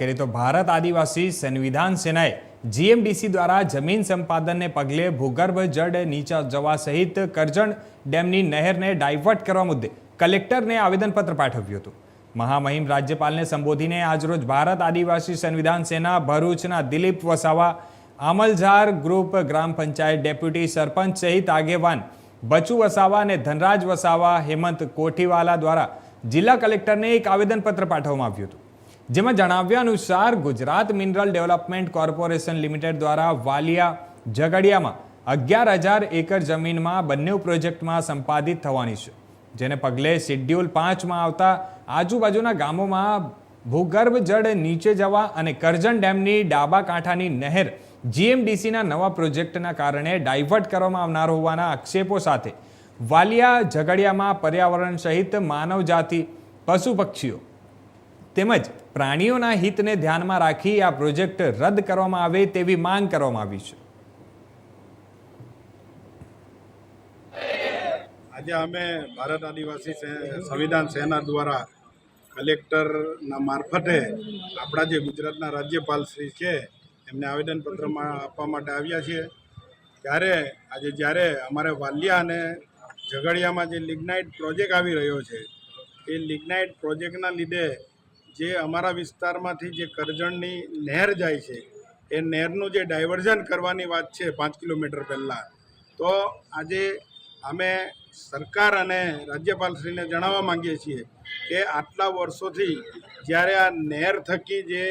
કરીએ તો ભારત આદિવાસી સંવિધાન સેનાએ જીએમડીસી દ્વારા જમીન સંપાદનને પગલે ભૂગર્ભ જળ નીચા જવા સહિત કરજણ ડેમની નહેરને ડાયવર્ટ કરવા મુદ્દે કલેક્ટરને આવેદનપત્ર પાઠવ્યું હતું. મહામહિમ રાજ્યપાલને સંબોધીને આજરોજ ભારત આદિવાસી સંવિધાન સેના ભરૂચના દિલીપ વસાવા, આમલઝાર ગ્રુપ ગ્રામ પંચાયત ડેપ્યુટી સરપંચ સહિત આગેવાન બચુ વસાવા અને ધનરાજ વસાવા, હેમંત કોઠીવાલા દ્વારા જિલ્લા કલેક્ટરને એક આવેદનપત્ર પાઠવવામાં આવ્યું હતું. જેમાં જણાવ્યા અનુસાર Gujarat mineral development corporation limited દ્વારા વાલિયા ઝઘડિયામાં અગિયાર હજાર એકર જમીનમાં બંને પ્રોજેક્ટમાં સંપાદિત થવાની છે, જેને પગલે શેડ્યુલ પાંચમાં આવતા આજુબાજુના ગામોમાં ભૂગર્ભ જળ નીચે જવા અને કરજણ ડેમની ડાબા કાંઠાની નહેર જીએમડીસીના નવા પ્રોજેક્ટના કારણે ડાયવર્ટ કરવામાં આવનાર હોવાના આક્ષેપો સાથે વાલિયા ઝઘડિયામાં પર્યાવરણ સહિત માનવજાતિ પશુ પક્ષીઓ તેમજ પ્રાણીઓના હિતને ધ્યાનમાં રાખી આ પ્રોજેક્ટ રદ કરવામાં આવે તેવી માંગ કરવામાં આવી છે. આજે અમે ભારત આદિવાસી સંવિધાન સેના દ્વારા કલેક્ટરના મારફતે આપણા જે ગુજરાતના રાજ્યપાલ શ્રી છે, એમને આવેદનપત્રમાં આપવા માટે આવ્યા છીએ. ત્યારે આજે જ્યારે અમારે વાલિયા અને ઝઘડિયામાં જે લિગ્નાઇટ પ્રોજેક્ટ આવી રહ્યો છે, એ લિગ્નાઇટ પ્રોજેક્ટના લીધે જે અમારા વિસ્તારમાંથી જે કરજણની નહેર જાય છે, એ નહેરનું જે ડાયવર્ઝન કરવાની વાત છે પાંચ કિલોમીટર પહેલાં, તો આજે અમે સરકાર અને રાજ્યપાલશ્રીને જણાવવા માંગીએ છીએ કે આટલા વર્ષોથી જ્યારે આ નહેર થકી જે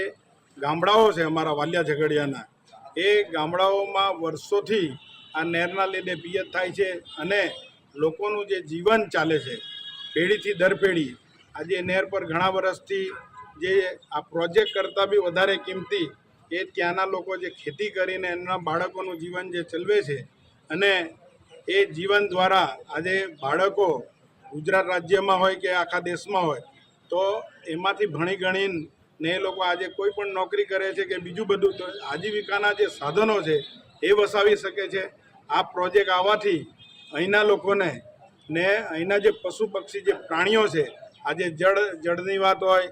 ગામડાઓ છે અમારા વાલિયા ઝઘડિયાના, એ ગામડાઓમાં વર્ષોથી આ નહેરના લીધે પિયત થાય છે અને લોકોનું જે જીવન ચાલે છે, પેઢીથી દર પેઢી, આજે નહેર પર ઘણા વર્ષથી જે આ પ્રોજેક્ટ કરતાં બી વધારે કિંમતી એ ત્યાંના લોકો જે ખેતી કરીને એમના બાળકોનું જીવન જે ચલવે છે અને એ જીવન દ્વારા આજે બાળકો ગુજરાત રાજ્યમાં હોય કે આખા દેશમાં હોય, તો એમાંથી ભણી ગણીને એ લોકો આજે કોઈ પણ નોકરી કરે છે કે બીજું બધું, તો આજીવિકાના જે સાધનો છે એ વસાવી શકે છે. આ પ્રોજેક્ટ આવવાથી અહીંના લોકોને ને અહીંના જે પશુ પક્ષી જે પ્રાણીઓ છે, આજે જળ જળની વાત હોય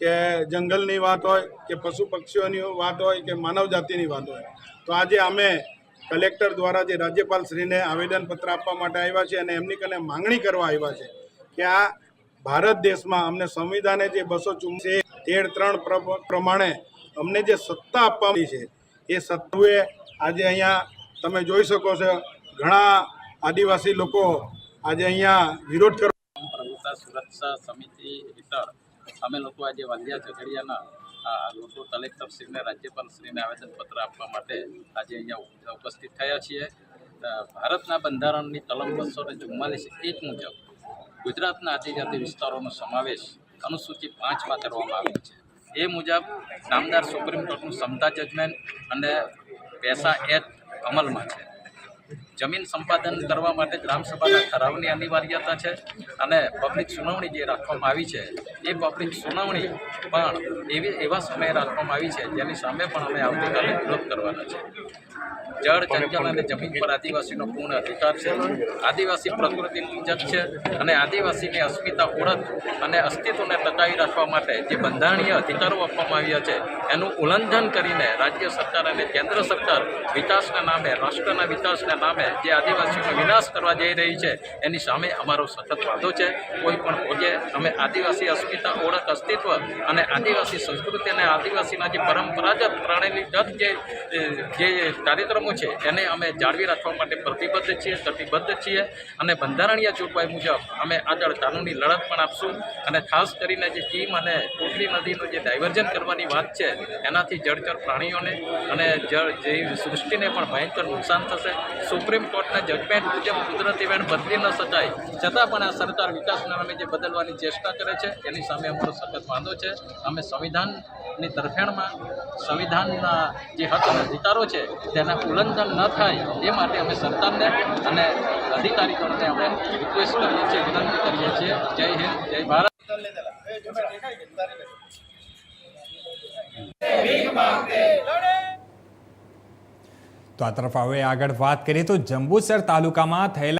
કે જંગલની વાત હોય, કે પશુ પક્ષીઓની વાત હોય, કે માનવ જાતિની વાત હોય. તો આજે અમે કલેક્ટર દ્વારા જે રાજ્યપાલશ્રીને આવેદનપત્ર આપવા માટે આવ્યા છે અને એમની કને માંગણી કરવા આવ્યા છે કે આ ભારત દેશમાં અમને સંવિધાને જે બસો ચુમ્સી તેર ત્રણ પ્ર- પ્રમાણે અમને જે સત્તા આપવાની છે, એ સત્તાએ આજે અહીંયા તમે જોઈ શકો છો, ઘણા આદિવાસી લોકો આજે અહીંયા વિરોધ કરવા સુરક્ષા સમિતિ હેઠળ અમે લોકો આજે વાલિયા ઝઘડિયાના લોકો કલેક્ટરશ્રીને રાજ્યપાલશ્રીને આવેદનપત્ર આપવા માટે આજે અહીંયા ઉપસ્થિત થયા છીએ. ભારતના બંધારણની કલમ બસો ને ચુમ્માલીસ એક મુજબ ગુજરાતના આદિજાતિ વિસ્તારોનો સમાવેશ અનુસૂચિત પાંચમાં કરવામાં આવ્યો છે. એ મુજબ નામદાર સુપ્રીમ કોર્ટનું સમતા જજમેન્ટ અને પેસા એક્ટ અમલમાં છે. જમીન સંપાદન કરવા માટે ગ્રામસભાના ઠરાવની અનિવાર્યતા છે અને પબ્લિક સુનાવણી જે રાખવામાં આવી છે એ પબ્લિક સુનાવણી પણ એવી એવા સમયે રાખવામાં આવી છે જેની સામે પણ અમે આવતીકાલે વિરોધ કરવાના છે. જળ જંગલ અને જમીન પર આદિવાસીનો પૂર્ણ અધિકાર છે. આદિવાસી પ્રકૃતિ મુજબ છે અને આદિવાસીની અસ્મિતા ઓળખ અને અસ્તિત્વને ટકાવી રાખવા માટે જે બંધારણીય અધિકારો આપવામાં આવ્યા છે એનું ઉલ્લંઘન કરીને રાજ્ય સરકાર અને કેન્દ્ર સરકાર વિકાસના નામે રાષ્ટ્રના વિકાસના નામે જે આદિવાસીઓનો વિનાશ કરવા જઈ રહી છે, એની સામે અમારો સતત વાંધો છે. કોઈ પણ ભોગે અમે આદિવાસી અસ્મિતા ઓળખ, અસ્તિત્વ અને આદિવાસી સંસ્કૃતિ અને આદિવાસીના જે પરંપરાગત પ્રણાલીગત જે જે કાર્યક્રમો છે, એને અમે જાળવી રાખવા માટે પ્રતિબદ્ધ છીએ કટિબદ્ધ છીએ. અને બંધારણીય જોગવાઈ મુજબ અમે આગળ કાનૂની લડત પણ આપશું. અને ખાસ કરીને જે ચીમ અને કોટલી નદીનું જે ડાયવર્ઝન કરવાની વાત છે, એનાથી જળચર પ્રાણીઓને અને જળ જેવી સૃષ્ટિને પણ ભયંકર નુકસાન થશે. સુપ્રીમ કોર્ટના જજમેન્ટ મુજબ કુદરતી વેણ બદલી ન શકાય. છતાં પણ આ સરકાર વિકાસના નામે જે બદલવાની ચેષ્ટા કરે છે એની સામે અમારો સખત વાંધો છે. અમે સંવિધાનની તરફેણમાં સંવિધાનના જે હક અને અધિકારો છે તેના ઉલ્લંઘન ન થાય એ માટે અમે સરકારને અને અધિકારીઓને અમે રિક્વેસ્ટ કરીએ છીએ વિનંતી કરીએ છીએ. જય હિન્દ જય ભારત. તો આ તરફ હવે આગળ વાત કરીએ તો જંબુસર તાલુકામાં થયેલા